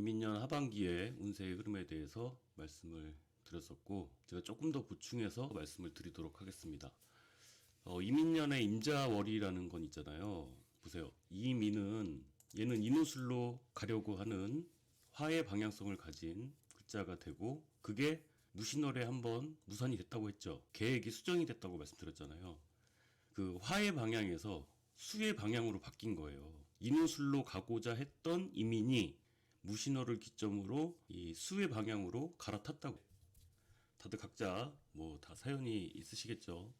이민년 하반기의 운세의 흐름에 대해서 말씀을 드렸었고 제가 조금 더 보충해서 말씀을 드리도록 하겠습니다. 어, 이민년의 임자월이라는 건 있잖아요. 보세요. 이민은 얘는 인호술로 가려고 하는 화의 방향성을 가진 글자가 되고 그게 무신월에 한번 무산이 됐다고 했죠. 계획이 수정이 됐다고 말씀드렸잖아요. 그 화의 방향에서 수의 방향으로 바뀐 거예요. 인호술로 가고자 했던 이민이 무신호를 기점으로 이 수의 방향으로 갈아탔다고. 다들 각자 뭐 다 사연이 있으시겠죠.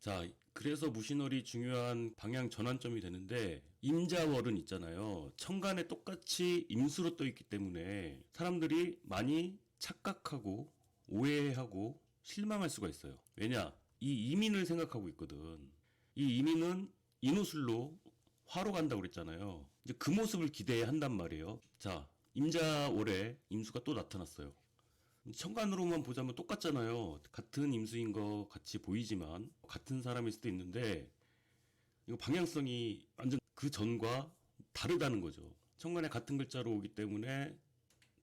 자, 그래서 무신월이 중요한 방향 전환점이 되는데 임자월은 있잖아요. 천간에 똑같이 임수로 떠 있기 때문에 사람들이 많이 착각하고 오해하고 실망할 수가 있어요. 왜냐? 이 이민을 생각하고 있거든. 이 이민은 인호술로 화로 간다고 그랬잖아요. 이제 그 모습을 기대해야 한단 말이에요. 자, 임자월에 임수가 또 나타났어요. 천간으로만 보자면 똑같잖아요. 같은 임수인 거 같이 보이지만 같은 사람일 수도 있는데 이거 방향성이 완전 그 전과 다르다는 거죠. 천간에 같은 글자로 오기 때문에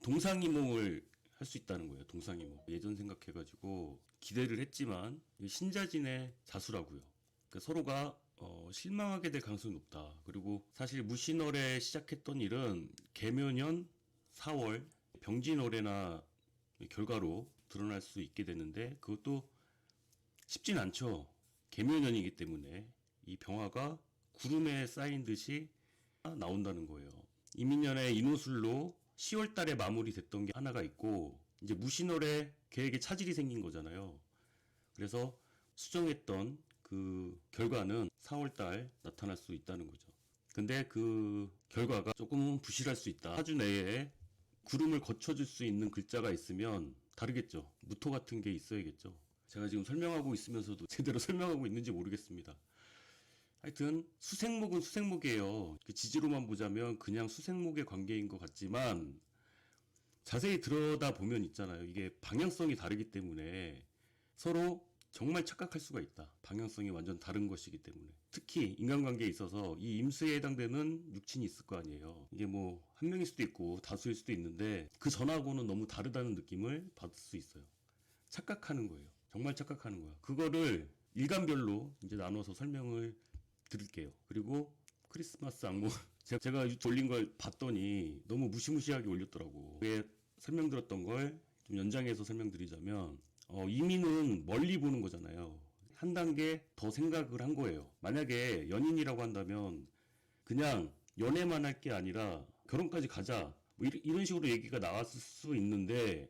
동상이몽을 할 수 있다는 거예요. 동상이몽. 예전 생각해가지고 기대를 했지만 신자진의 자수라고요. 그러니까 서로가 어, 실망하게 될 가능성이 높다. 그리고 사실 무신월에 시작했던 일은 개묘년 4월 병진월에나 결과로 드러날 수 있게 되는데 그것도 쉽진 않죠. 개묘년이기 때문에 이 병화가 구름에 쌓인 듯이 나온다는 거예요. 이민년의 인호술로 10월 달에 마무리됐던 게 하나가 있고 이제 무신월에 계획에 차질이 생긴 거잖아요. 그래서 수정했던 그 결과는 4월 달 나타날 수 있다는 거죠. 근데 그 결과가 조금은 부실할 수 있다. 사주 내에 구름을 거쳐줄 수 있는 글자가 있으면 다르겠죠. 무토 같은 게 있어야겠죠. 제가 지금 설명하고 있으면서도 제대로 설명하고 있는지 모르겠습니다. 하여튼 수생목은 수생목이에요. 그 지지로만 보자면 그냥 수생목의 관계인 것 같지만 자세히 들여다 보면 있잖아요. 이게 방향성이 다르기 때문에 서로 정말 착각할 수가 있다. 방향성이 완전 다른 것이기 때문에. 특히 인간관계에 있어서 이 임수에 해당되는 육친이 있을 거 아니에요. 이게 뭐 한 명일 수도 있고 다수일 수도 있는데 그 전하고는 너무 다르다는 느낌을 받을 수 있어요. 착각하는 거예요. 정말 착각하는 거야. 그거를 일간별로 이제 나눠서 설명을 드릴게요. 그리고 크리스마스 악몽 제가, 올린 걸 봤더니 너무 무시무시하게 올렸더라고. 그게 설명드렸던 걸 좀 연장해서 설명드리자면 어, 이민은 멀리 보는 거잖아요. 한 단계 더 생각을 한 거예요. 만약에 연인이라고 한다면 그냥 연애만 할 게 아니라 결혼까지 가자. 뭐 이런- 식으로 얘기가 나왔을 수 있는데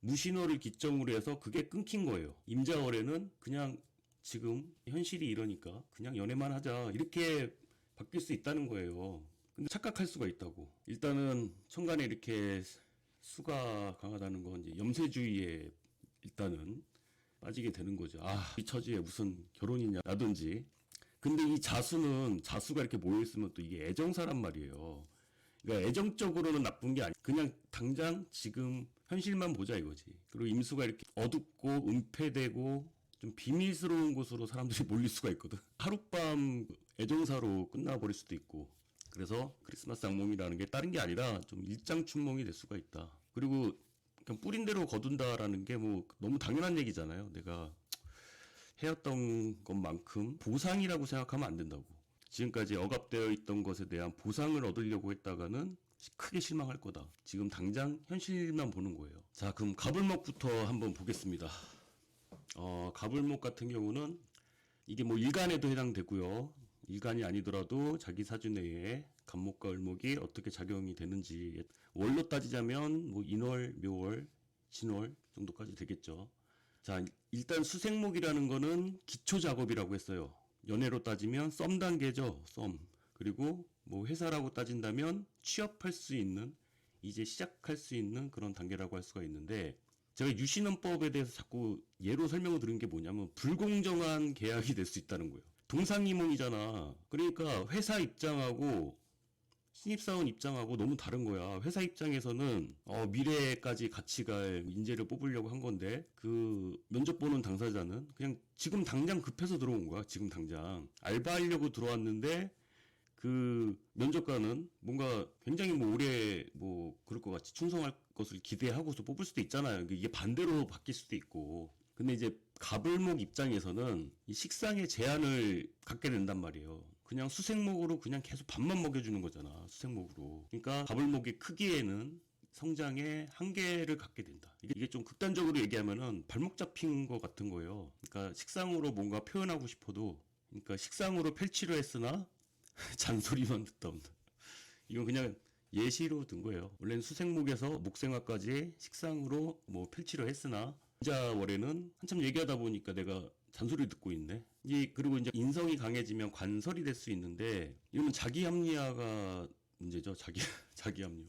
무신호를 기점으로 해서 그게 끊긴 거예요. 임자월에는 그냥 지금 현실이 이러니까 그냥 연애만 하자. 이렇게 바뀔 수 있다는 거예요. 근데 착각할 수가 있다고. 일단은 천간에 이렇게 수가 강하다는 건 이제 염세주의에 일단은 빠지게 되는 거죠. 아, 이 처지에 무슨 결혼이냐, 라든지. 근데 이 자수는, 자수가 이렇게 모여 있으면 또 이게 애정사란 말이에요. 그러니까 애정적으로는 나쁜 게 아니, 그냥 당장 지금 현실만 보자 이거지. 그리고 임수가 이렇게 어둡고 은폐되고 좀 비밀스러운 곳으로 사람들이 몰릴 수가 있거든. 하룻밤 애정사로 끝나버릴 수도 있고. 그래서 크리스마스 악몽이라는 게 다른 게 아니라 좀 일장춘몽이 될 수가 있다. 그리고 그냥 뿌린 대로 거둔다라는 게 뭐 너무 당연한 얘기잖아요. 내가 해왔던 것만큼 보상이라고 생각하면 안 된다고. 지금까지 억압되어 있던 것에 대한 보상을 얻으려고 했다가는 크게 실망할 거다. 지금 당장 현실만 보는 거예요. 자, 그럼 가불목부터 한번 보겠습니다. 어, 가불목 같은 경우는 이게 뭐 일간에도 해당되고요. 일간이 아니더라도 자기 사주 내에 간목과 을목이 어떻게 작용이 되는지 월로 따지자면 뭐 인월, 묘월, 진월 정도까지 되겠죠. 자, 일단 수생목이라는 거는 기초 작업이라고 했어요. 연애로 따지면 썸 단계죠. 썸. 그리고 뭐 회사라고 따진다면 취업할 수 있는 이제 시작할 수 있는 그런 단계라고 할 수가 있는데 제가 유신헌법에 대해서 자꾸 예로 설명을 드린 게 뭐냐면 불공정한 계약이 될 수 있다는 거예요. 동상이몽이잖아. 그러니까 회사 입장하고 신입사원 입장하고 너무 다른 거야. 회사 입장에서는 어, 미래까지 같이 갈 인재를 뽑으려고 한 건데 그 면접 보는 당사자는 그냥 지금 당장 급해서 들어온 거야. 지금 당장 알바하려고 들어왔는데 그 면접관은 뭔가 굉장히 뭐 오래 뭐 그럴 것 같이 충성할 것을 기대하고서 뽑을 수도 있잖아요. 이게 반대로 바뀔 수도 있고. 근데 이제 가불목 입장에서는 이 식상의 제한을 갖게 된단 말이에요. 그냥 수생목으로 그냥 계속 밥만 먹여주는 거잖아. 수생목으로. 그러니까 가불목의 크기에는 성장의 한계를 갖게 된다. 이게, 이게 좀 극단적으로 얘기하면은 발목 잡힌 것 같은 거예요. 그러니까 식상으로 뭔가 표현하고 싶어도, 그러니까 식상으로 펼치려 했으나 잔소리만 듣다 온다. 이건 그냥 예시로 든 거예요. 원래는 수생목에서 목생화까지 식상으로 뭐 펼치려 했으나 인자월에는 한참 얘기하다 보니까 내가 잔소리 듣고 있네. 이 그리고 이제 인성이 강해지면 관설이 될 수 있는데 이거는 자기 합리화가 문제죠. 자기 자기 합리화.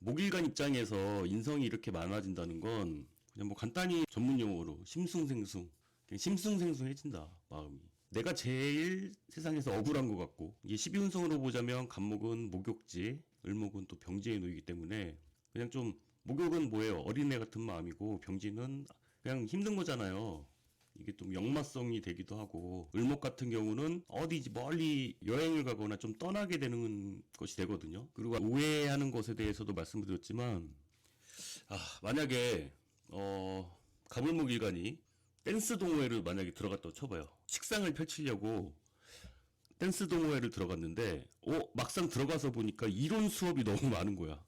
목일간 입장에서 인성이 이렇게 많아진다는 건 그냥 뭐 간단히 전문 용어로 심숭생숭 그냥 심숭생숭해진다 마음이. 내가 제일 세상에서 억울한 것 같고 이게 12운성으로 보자면 간목은 목욕지, 을목은 또 병지에 놓이기 때문에 그냥 좀 목욕은 뭐예요? 어린애 같은 마음이고 병지는 그냥 힘든 거잖아요. 이게 좀 역마성이 되기도 하고 을목 같은 경우는 어디 멀리 여행을 가거나 좀 떠나게 되는 것이 되거든요. 그리고 우회하는 것에 대해서도 말씀드렸지만 아 만약에 어 가불목 일간이 댄스 동호회를 만약에 들어갔다고 쳐봐요. 식상을 펼치려고 댄스 동호회를 들어갔는데 어 막상 들어가서 보니까 이론 수업이 너무 많은 거야.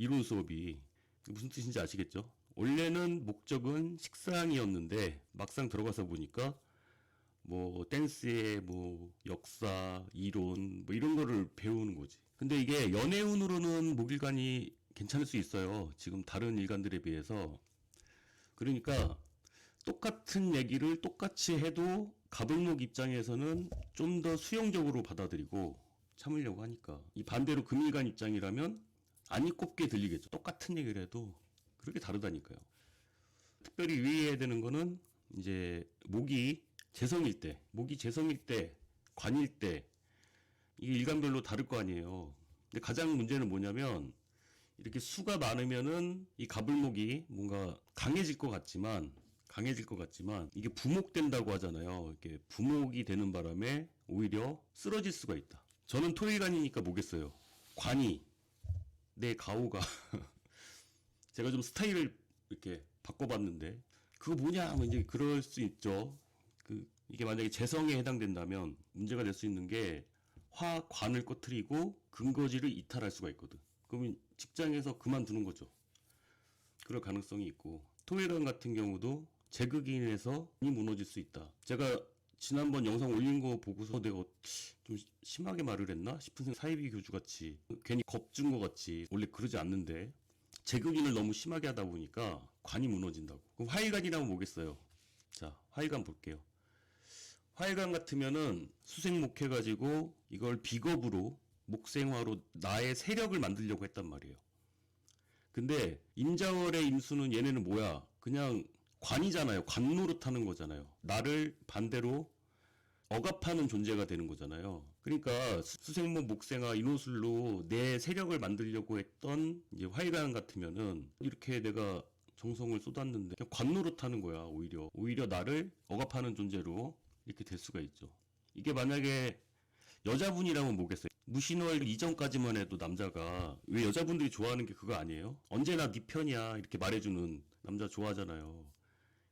이론 수업이 무슨 뜻인지 아시겠죠? 원래는 목적은 식상이었는데 막상 들어가서 보니까 뭐 댄스의 뭐 역사, 이론 뭐 이런 거를 배우는 거지. 근데 이게 연애운으로는 목일간이 괜찮을 수 있어요. 지금 다른 일간들에 비해서. 그러니까 똑같은 얘기를 똑같이 해도 가불목 입장에서는 좀 더 수용적으로 받아들이고 참으려고 하니까 이 반대로 금일간 입장이라면 안이 꼽게 들리겠죠. 똑같은 얘기를 해도 그렇게 다르다니까요. 특별히 유의해야 되는 거는 이제 목이 재성일 때, 목이 재성일 때, 관일 때 이게 일간별로 다를 거 아니에요. 근데 가장 문제는 뭐냐면 이렇게 수가 많으면은 이 가불목이 뭔가 강해질 것 같지만 강해질 것 같지만 이게 부목된다고 하잖아요. 이렇게 부목이 되는 바람에 오히려 쓰러질 수가 있다. 저는 토일간이니까 뭐겠어요. 관이 내 가오가 제가 좀 스타일을 이렇게 바꿔봤는데 그거 뭐냐 하면 이제 그럴 수 있죠. 그 이게 만약에 재성에 해당된다면 문제가 될 수 있는 게 화관을 꺼트리고 근거지를 이탈할 수가 있거든. 그러면 직장에서 그만두는 거죠. 그럴 가능성이 있고 토일간 같은 경우도 제극인에서 이 무너질 수 있다. 제가 지난번 영상 올린 거 보고서 내가 좀 심하게 말을 했나 싶은 생각 사이비 교주 같이 괜히 겁준 것 같이 원래 그러지 않는데 제극인을 너무 심하게 하다 보니까 관이 무너진다고. 그럼 화일간이라면 뭐겠어요? 자, 화일간 볼게요. 화일간 같으면은 수생목 해가지고 이걸 비겁으로 목생화로 나의 세력을 만들려고 했단 말이에요. 근데 임자월의 임수는 얘네는 뭐야? 그냥 관이잖아요. 관 노릇하는 거잖아요. 나를 반대로 억압하는 존재가 되는 거잖아요. 그러니까 수- 수생목 목생화 인호술로 내 세력을 만들려고 했던 이제 화일관 같으면은 이렇게 내가 정성을 쏟았는데 그냥 관 노릇하는 거야. 오히려 오히려 나를 억압하는 존재로 이렇게 될 수가 있죠. 이게 만약에 여자분이라면 뭐겠어요? 무신월 이전까지만 해도 남자가 왜 여자분들이 좋아하는 게 그거 아니에요? 언제나 네 편이야 이렇게 말해주는 남자 좋아하잖아요.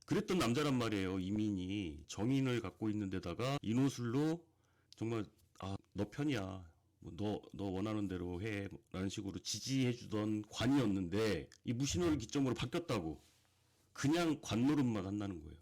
그랬던 남자란 말이에요. 이민이 정인을 갖고 있는 데다가 인호술로 정말 아 너 편이야. 뭐 너, 너 원하는 대로 해. 라는 식으로 지지해 주던 관이었는데 이 무신호를 기점으로 바뀌었다고. 그냥 관노릇만 한다는 거예요.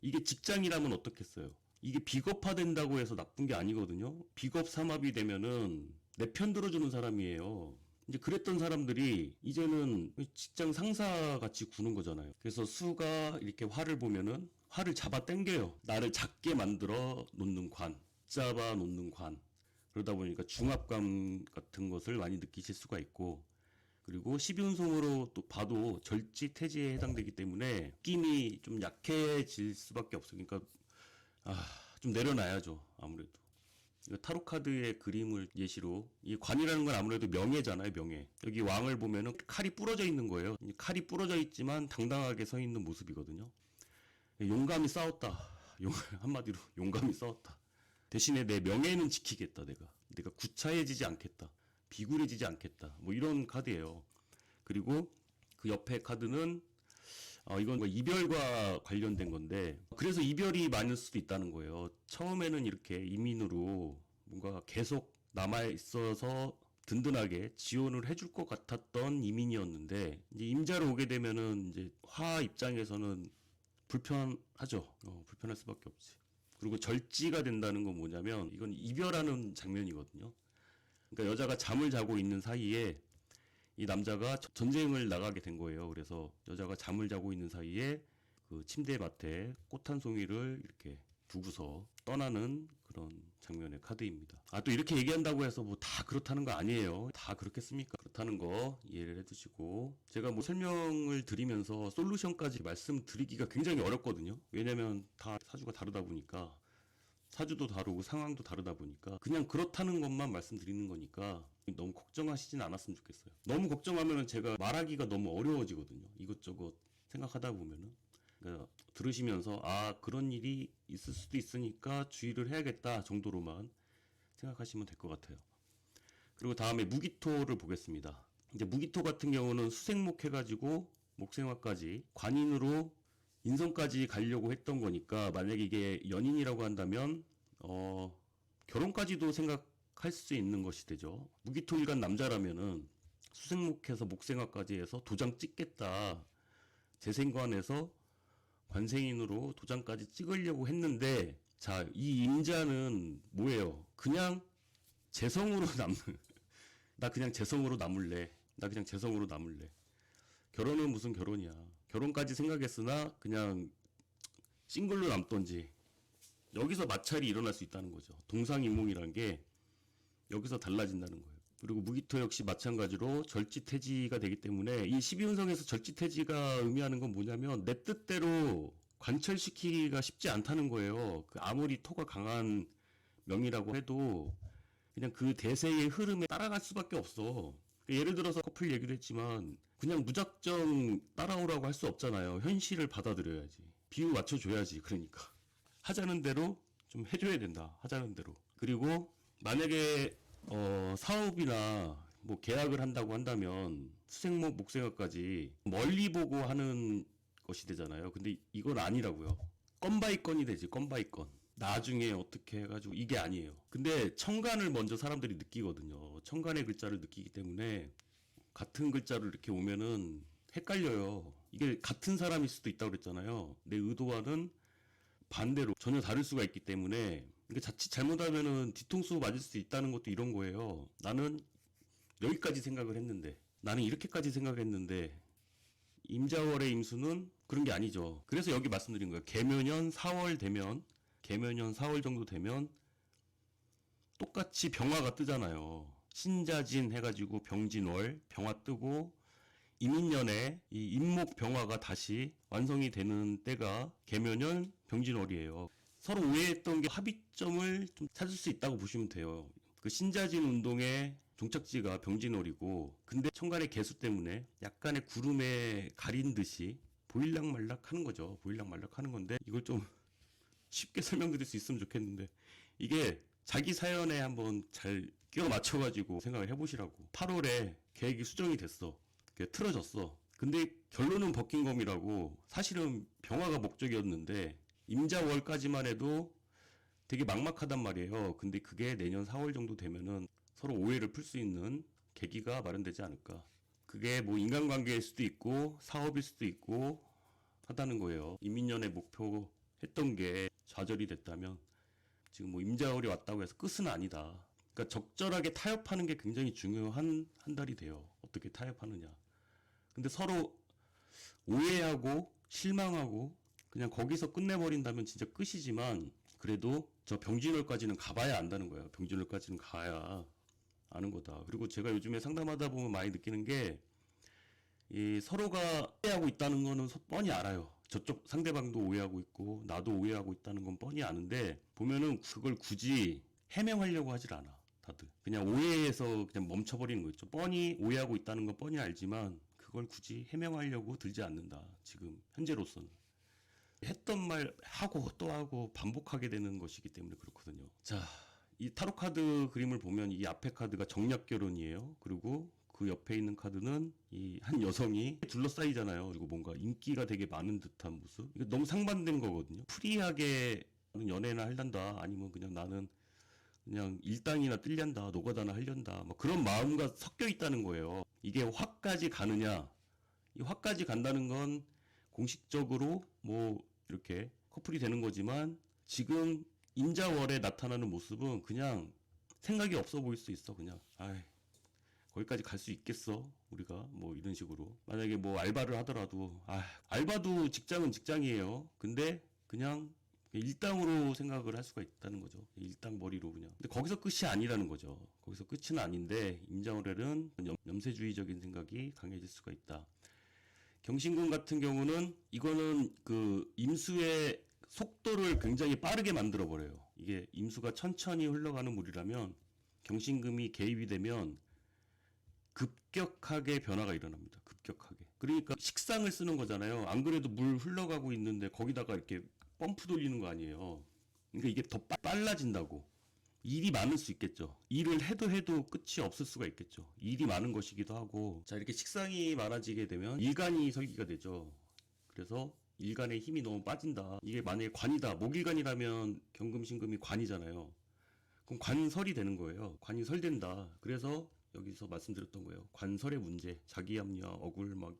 이게 직장이라면 어떻겠어요? 이게 비겁화된다고 해서 나쁜 게 아니거든요. 비겁 삼합이 되면은 내 편 들어주는 사람이에요. 이제 그랬던 사람들이 이제는 직장 상사 같이 구는 거잖아요. 그래서 수가 이렇게 화를 보면은 화를 잡아 당겨요. 나를 작게 만들어 놓는 관, 잡아 놓는 관. 그러다 보니까 중압감 같은 것을 많이 느끼실 수가 있고 그리고 12운송으로 또 봐도 절지 태지에 해당되기 때문에 느낌이 좀 약해질 수밖에 없어요. 그러니까 아, 좀 내려놔야죠. 아무래도. 타로 카드의 그림을 예시로 이 관이라는 건 아무래도 명예잖아요, 명예. 여기 왕을 보면은 칼이 부러져 있는 거예요. 이 칼이 부러져 있지만 당당하게 서 있는 모습이거든요. 용감히 싸웠다. 용, 한마디로 용감히 싸웠다. 대신에 내 명예는 지키겠다 내가 내가 구차해지지 않겠다 비굴해지지 않겠다 뭐 이런 카드예요 그리고 그 옆에 카드는 어, 이건 뭐 이별과 관련된 건데 그래서 이별이 많을 수도 있다는 거예요 처음에는 이렇게 이민으로 뭔가 계속 남아 있어서 든든하게 지원을 해줄 것 같았던 이민이었는데 이제 임자로 오게 되면은 이제 화 입장에서는 불편하죠. 어, 불편할 수밖에 없지. 그리고 절지가 된다는 건 뭐냐면 이건 이별하는 장면이거든요. 그러니까 여자가 잠을 자고 있는 사이에 이 남자가 저- 전쟁을 나가게 된 거예요. 그래서 여자가 잠을 자고 있는 사이에 그 침대 밭에 꽃 한 송이를 이렇게 두고서 떠나는 그런 장면의 카드입니다. 아, 또 이렇게 얘기한다고 해서 뭐 다 그렇다는 거 아니에요. 다 그렇겠습니까? 그렇다는 거 이해를 해두시고. 제가 뭐 설명을 드리면서 솔루션까지 말씀드리기가 굉장히 어렵거든요. 왜냐면 다 사주가 다르다 보니까. 사주도 다르고 상황도 다르다 보니까 그냥 그렇다는 것만 말씀드리는 거니까 너무 걱정하시진 않았으면 좋겠어요. 너무 걱정하면은 제가 말하기가 너무 어려워지거든요. 이것저것 생각하다 보면은. 그러니까 들으시면서 아 그런 일이 있을 수도 있으니까 주의를 해야겠다 정도로만 생각하시면 될 것 같아요. 그리고 다음에 무기토를 보겠습니다. 이제 무기토 같은 경우는 수생목 해가지고 목생화까지 관인으로 인성까지 가려고 했던 거니까 만약에 이게 연인이라고 한다면 어 결혼까지도 생각할 수 있는 것이 되죠. 무기토 일간 남자라면은 수생목해서 목생화까지 해서 도장 찍겠다. 재생관에서 관생인으로 도장까지 찍으려고 했는데 자 이 임자는 뭐예요? 그냥 재성으로 남는 나 그냥 재성으로 남을래 나 그냥 재성으로 남을래 결혼은 무슨 결혼이야 결혼까지 생각했으나 그냥 싱글로 남던지 여기서 마찰이 일어날 수 있다는 거죠 동상이몽이라는 게 여기서 달라진다는 거예요 그리고 무기토 역시 마찬가지로 절지태지가 되기 때문에 이 12운성에서 절지태지가 의미하는 건 뭐냐면 내 뜻대로 관철시키기가 쉽지 않다는 거예요. 그 아무리 토가 강한 명이라고 해도 그냥 그 대세의 흐름에 따라갈 수밖에 없어. 그 예를 들어서 커플 얘기도 했지만 그냥 무작정 따라오라고 할 수 없잖아요. 현실을 받아들여야지. 비유 맞춰줘야지. 그러니까 하자는 대로 좀 해줘야 된다. 하자는 대로. 그리고 만약에 어, 사업이나 뭐 계약을 한다고 한다면 수생목 목생화까지 멀리 보고 하는 것이 되잖아요. 근데 이건 아니라고요. 건 바이 건이 되지. 건 바이 건. 나중에 어떻게 해가지고 이게 아니에요. 근데 청간을 먼저 사람들이 느끼거든요. 청간의 글자를 느끼기 때문에 같은 글자를 이렇게 오면은 헷갈려요. 이게 같은 사람일 수도 있다고 그랬잖아요. 내 의도와는 반대로 전혀 다를 수가 있기 때문에 이게 자칫 잘못하면은 뒤통수 맞을 수 있다는 것도 이런 거예요. 나는 여기까지 생각을 했는데 나는 이렇게까지 생각했는데 임자월의 임수는 그런 게 아니죠. 그래서 여기 말씀드린 거예요. 개묘년 4월 되면 개묘년 4월 정도 되면 똑같이 병화가 뜨잖아요. 신자진 해가지고 병진월 병화 뜨고 이민년에 이 임목 병화가 다시 완성이 되는 때가 개묘년 병진월이에요. 서로 오해했던 게 합의점을 좀 찾을 수 있다고 보시면 돼요. 그 신자진 운동의 종착지가 병진월이고 근데 천간의 개수 때문에 약간의 구름에 가린 듯이 보일락 말락 하는 거죠. 보일락 말락 하는 건데 이걸 좀 쉽게 설명드릴 수 있으면 좋겠는데 이게 자기 사연에 한번 잘 끼워 맞춰가지고 생각을 해보시라고. 8월에 계획이 수정이 됐어. 그게 틀어졌어. 근데 결론은 버킹검이라고. 사실은 병화가 목적이었는데 임자월까지만 해도 되게 막막하단 말이에요. 근데 그게 내년 4월 정도 되면은 서로 오해를 풀 수 있는 계기가 마련되지 않을까. 그게 뭐 인간관계일 수도 있고 사업일 수도 있고 하다는 거예요. 이민년의 목표 했던 게 좌절이 됐다면 지금 뭐 임자월이 왔다고 해서 끝은 아니다. 그러니까 적절하게 타협하는 게 굉장히 중요한 한 달이 돼요. 어떻게 타협하느냐. 근데 서로 오해하고 실망하고 그냥 거기서 끝내버린다면 진짜 끝이지만 그래도 저 병진월까지는 가봐야 안다는 거예요. 병진월까지는 가야 아는 거다. 그리고 제가 요즘에 상담하다 보면 많이 느끼는 게 이 서로가 오해하고 있다는 거는 서- 뻔히 알아요. 저쪽 상대방도 오해하고 있고 나도 오해하고 있다는 건 뻔히 아는데 보면은 그걸 굳이 해명하려고 하질 않아. 다들 그냥 오해해서 그냥 멈춰버리는 거 있죠. 뻔히 오해하고 있다는 건 뻔히 알지만 그걸 굳이 해명하려고 들지 않는다. 지금 현재로서는 했던 말 하고 또 하고 반복하게 되는 것이기 때문에 그렇거든요. 자, 이 타로 카드 그림을 보면 이 앞에 카드가 정략 결혼이에요. 그리고 그 옆에 있는 카드는 이 한 여성이 둘러싸이잖아요. 그리고 뭔가 인기가 되게 많은 듯한 모습. 이거 너무 상반된 거거든요. 프리하게 연애나 할란다. 아니면 그냥 나는 그냥 일당이나 뜰련다. 노가다나 할련다. 뭐 그런 마음과 섞여 있다는 거예요. 이게 확까지 가느냐. 이 확까지 간다는 건 공식적으로 뭐 이렇게 커플이 되는 거지만 지금 임자월에 나타나는 모습은 그냥 생각이 없어 보일 수 있어 그냥 아이 거기까지 갈 수 있겠어? 우리가? 뭐 이런 식으로. 만약에 뭐 알바를 하더라도. 아 알바도 직장은 직장이에요. 근데 그냥 일당으로 생각을 할 수가 있다는 거죠. 일당 머리로 그냥. 근데 거기서 끝이 아니라는 거죠. 거기서 끝은 아닌데 임자월에는 염- 염세주의적인 생각이 강해질 수가 있다. 경신군 같은 경우는 이거는 그 임수의 속도를 굉장히 빠르게 만들어 버려요. 이게 임수가 천천히 흘러가는 물이라면 경신금이 개입이 되면 급격하게 변화가 일어납니다. 급격하게. 그러니까 식상을 쓰는 거잖아요. 안 그래도 물 흘러가고 있는데 거기다가 이렇게 펌프 돌리는 거 아니에요. 그러니까 이게 더 빠- 빨라진다고. 일이 많을 수 있겠죠. 일을 해도 해도 끝이 없을 수가 있겠죠. 일이 많은 것이기도 하고. 자, 이렇게 식상이 많아지게 되면 일간이 설기가 되죠. 그래서 일간의 힘이 너무 빠진다. 이게 만약에 관이다. 목일간이라면 경금신금이 관이잖아요. 그럼 관설이 되는 거예요. 관이 설된다. 그래서 여기서 말씀드렸던 거예요. 관설의 문제, 자기 합리화, 억울 막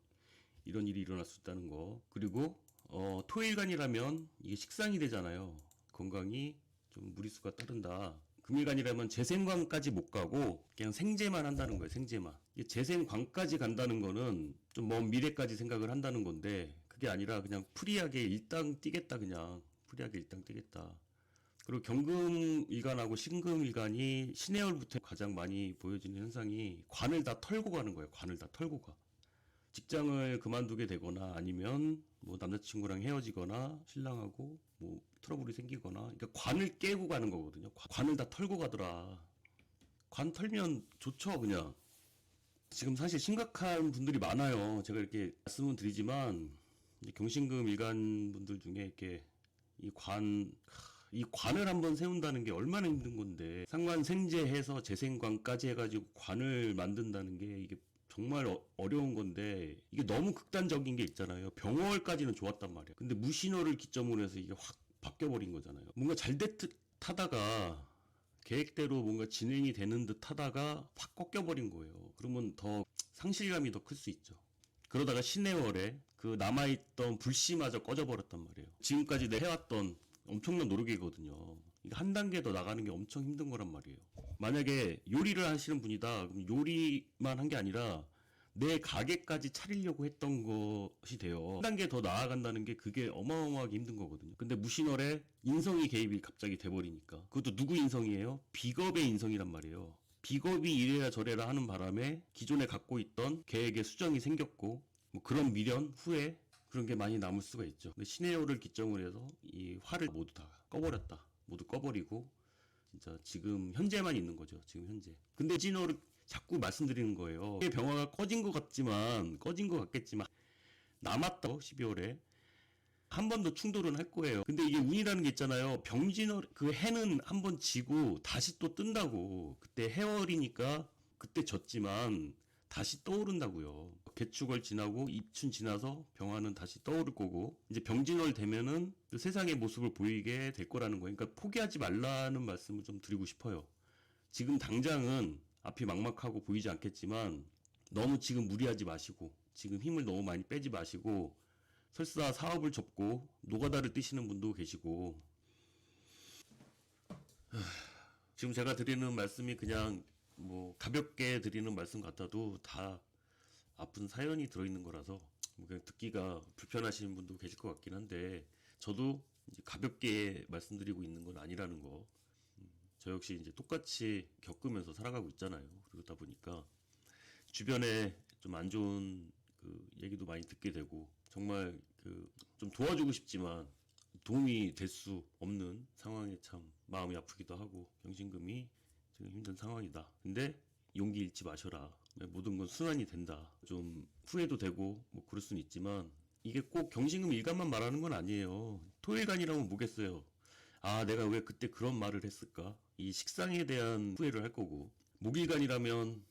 이런 일이 일어날 수 있다는 거. 그리고 어, 토일간이라면 이게 식상이 되잖아요. 건강이 좀 무리수가 따른다. 금일간이라면 재생관까지 못 가고 그냥 생재만 한다는 거예요. 생재만. 이게 재생관까지 간다는 거는 좀 먼 미래까지 생각을 한다는 건데 그게 아니라 그냥 프리하게 일당 뛰겠다 그냥 프리하게 일당 뛰겠다. 그리고 경금 일간하고 신금 일간이 신해월부터 가장 많이 보여지는 현상이 관을 다 털고 가는 거예요. 관을 다 털고 가. 직장을 그만두게 되거나 아니면 뭐 남자친구랑 헤어지거나 신랑하고 뭐 트러블이 생기거나 그러니까 관을 깨고 가는 거거든요. 관- 관을 다 털고 가더라. 관 털면 좋죠, 그냥. 지금 사실 심각한 분들이 많아요. 제가 이렇게 말씀은 드리지만 경신금 일간 분들 중에 이렇게 이 관, 이 관을 한번 세운다는 게 얼마나 힘든 건데 상관 생제해서 재생관까지 해가지고 관을 만든다는 게 이게 정말 어, 어려운 건데 이게 너무 극단적인 게 있잖아요. 병월까지는 좋았단 말이야. 근데 무신호를 기점으로 해서 이게 확 바뀌어 버린 거잖아요. 뭔가 잘된듯 하다가 계획대로 뭔가 진행이 되는 듯 하다가 확 꺾여 버린 거예요. 그러면 더 상실감이 더 클 수 있죠. 그러다가 신해월에 그 남아있던 불씨마저 꺼져버렸단 말이에요. 지금까지 내 해왔던 엄청난 노력이거든요. 이게 한 단계 더 나가는 게 엄청 힘든 거란 말이에요. 만약에 요리를 하시는 분이다. 그럼 요리만 한 게 아니라 내 가게까지 차리려고 했던 것이 돼요. 한 단계 더 나아간다는 게 그게 어마어마하게 힘든 거거든요. 근데 무신월에 인성이 개입이 갑자기 돼버리니까. 그것도 누구 인성이에요? 비겁의 인성이란 말이에요. 비겁이 이래라 저래라 하는 바람에 기존에 갖고 있던 계획에 수정이 생겼고 뭐 그런 미련 후에 그런 게 많이 남을 수가 있죠. 근데 신해호를 기점으로 해서 이 화를 모두 다 꺼버렸다. 모두 꺼버리고 진짜 지금 현재만 있는 거죠. 지금 현재. 근데 진호를 자꾸 말씀드리는 거예요. 병화가 꺼진 것 같지만 꺼진 것 같겠지만 남았다. 12월에 한 번 더 충돌은 할 거예요. 근데 이게 운이라는 게 있잖아요. 병진월 그 해는 한 번 지고 다시 또 뜬다고. 그때 해월이니까 그때 졌지만 다시 떠오른다고요. 개축월 지나고 입춘 지나서 병화는 다시 떠오를 거고 이제 병진월 되면은 또 세상의 모습을 보이게 될 거라는 거예요. 그러니까 포기하지 말라는 말씀을 좀 드리고 싶어요. 지금 당장은 앞이 막막하고 보이지 않겠지만 너무 지금 무리하지 마시고 지금 힘을 너무 많이 빼지 마시고 설사 사업을 접고 노가다를 뛰시는 분도 계시고 하, 지금 제가 드리는 말씀이 그냥 뭐 가볍게 드리는 말씀 같아도 다 아픈 사연이 들어있는 거라서 뭐 그냥 듣기가 불편하시는 분도 계실 것 같긴 한데 저도 이제 가볍게 말씀드리고 있는 건 아니라는 거. 음, 저 역시 이제 똑같이 겪으면서 살아가고 있잖아요. 그러다 보니까 주변에 좀 안 좋은 그 얘기도 많이 듣게 되고 정말 그 좀 도와주고 싶지만 도움이 될 수 없는 상황에 참 마음이 아프기도 하고 경신금이 지금 힘든 상황이다. 근데 용기 잃지 마셔라. 모든 건 순환이 된다. 좀 후회도 되고 뭐 그럴 수는 있지만 이게 꼭 경신금 일간만 말하는 건 아니에요. 토일간이라면 뭐겠어요. 아, 내가 왜 그때 그런 말을 했을까? 이 식상에 대한 후회를 할 거고, 목일간이라면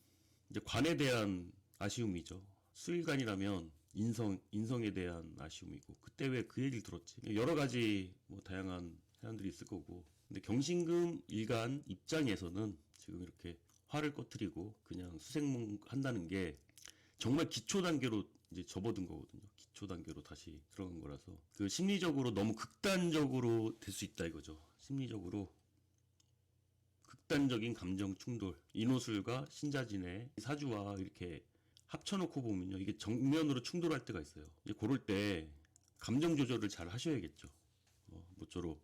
이제 관에 대한 아쉬움이죠. 수일간이라면 인성, 인성에 대한 아쉬움이고, 그때 왜 그 얘기를 들었지? 여러 가지 뭐 다양한 사람들이 있을 거고, 근데 경신금 일간 입장에서는 지금 이렇게 화를 꺼트리고 그냥 수생몽 한다는 게 정말 기초 단계로 이제 접어든 거거든요. 기초 단계로 다시 들어간 거라서 그 심리적으로 너무 극단적으로 될 수 있다 이거죠. 심리적으로 극단적인 감정 충돌 인호술과 신자진의 사주와 이렇게 합쳐놓고 보면요 이게 정면으로 충돌할 때가 있어요. 이제 그럴 때 감정 조절을 잘 하셔야겠죠. 어, 모쪼록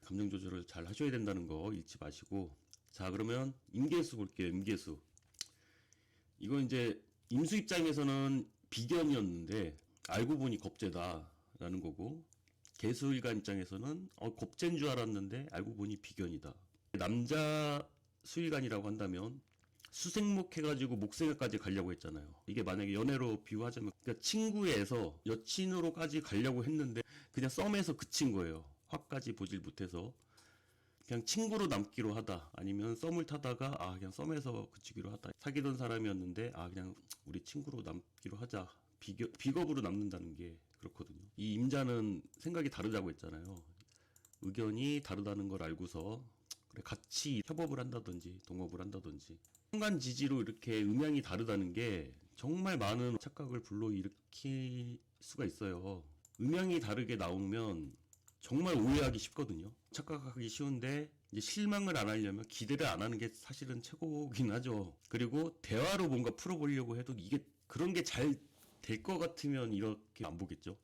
감정 조절을 잘 하셔야 된다는 거 잊지 마시고 자 그러면 임계수 볼게요. 임계수 이거 이제 임수 입장에서는 비견이었는데 알고 보니 겁재다라는 거고 개수일간 입장에서는 어, 겁재인 줄 알았는데 알고 보니 비견이다. 남자 수일간이라고 한다면 수생목 해가지고 목생까지 가려고 했잖아요. 이게 만약에 연애로 비유하자면 그러니까 친구에서 여친으로까지 가려고 했는데 그냥 썸에서 그친 거예요. 화까지 보질 못해서 그냥 친구로 남기로 하다. 아니면 썸을 타다가 아 그냥 썸에서 그치기로 하다. 사귀던 사람이었는데 아 그냥 우리 친구로 남기로 하자. 비교, 비겁으로 남는다는 게 그렇거든요. 이 임자는 생각이 다르다고 했잖아요. 의견이 다르다는 걸 알고서 그래 같이 협업을 한다든지 동업을 한다든지. 순간 지지로 이렇게 음향이 다르다는 게 정말 많은 착각을 불러일으킬 수가 있어요. 음향이 다르게 나오면 정말 오해하기 쉽거든요. 착각하기 쉬운데 이제 실망을 안 하려면 기대를 안 하는 게 사실은 최고긴 하죠. 그리고 대화로 뭔가 풀어보려고 해도 이게 그런 게 잘 될 것 같으면 이렇게 안 보겠죠.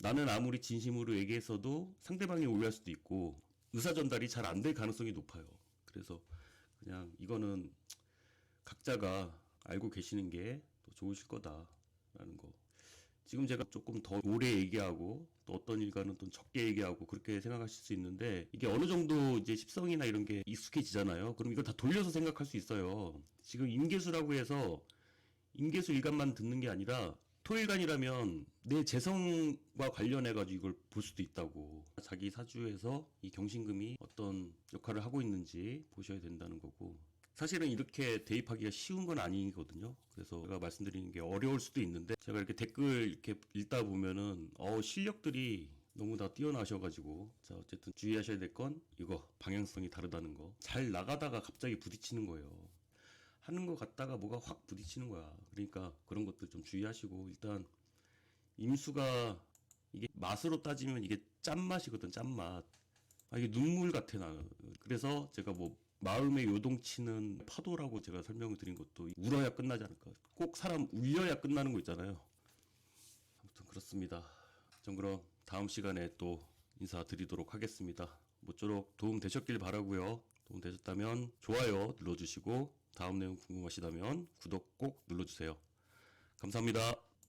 나는 아무리 진심으로 얘기했어도 상대방이 오해할 수도 있고 의사 전달이 잘 안 될 가능성이 높아요. 그래서 그냥 이거는 각자가 알고 계시는 게 더 좋으실 거다라는 거. 지금 제가 조금 더 오래 얘기하고 또 어떤 일과는 또 적게 얘기하고 그렇게 생각하실 수 있는데 이게 어느 정도 이제 십성이나 이런 게 익숙해지잖아요. 그럼 이걸 다 돌려서 생각할 수 있어요. 지금 임계수라고 해서 임계수 일간만 듣는 게 아니라 토일간이라면 내 재성과 관련해 가지고 이걸 볼 수도 있다고 자기 사주에서 이 경신금이 어떤 역할을 하고 있는지 보셔야 된다는 거고 사실은 이렇게 대입하기가 쉬운 건 아니거든요. 그래서 제가 말씀드리는 게 어려울 수도 있는데 제가 이렇게 댓글 이렇게 읽다 보면은 어 실력들이 너무 다 뛰어나셔가지고 자 어쨌든 주의하셔야 될 건 이거 방향성이 다르다는 거 잘 나가다가 갑자기 부딪히는 거예요. 하는 것 같다가 뭐가 확 부딪히는 거야. 그러니까 그런 것들 좀 주의하시고 일단 임수가 이게 맛으로 따지면 이게 짠맛이거든 짠맛. 아 이게 눈물 같아 나. 그래서 제가 뭐 마음에 요동치는 파도라고 제가 설명을 드린 것도 울어야 끝나지 않을까. 꼭 사람 울려야 끝나는 거 있잖아요. 아무튼 그렇습니다. 전 그럼 다음 시간에 또 인사드리도록 하겠습니다. 모쪼록 도움 되셨길 바라고요. 도움 되셨다면 좋아요 눌러주시고 다음 내용 궁금하시다면 구독 꼭 눌러주세요. 감사합니다.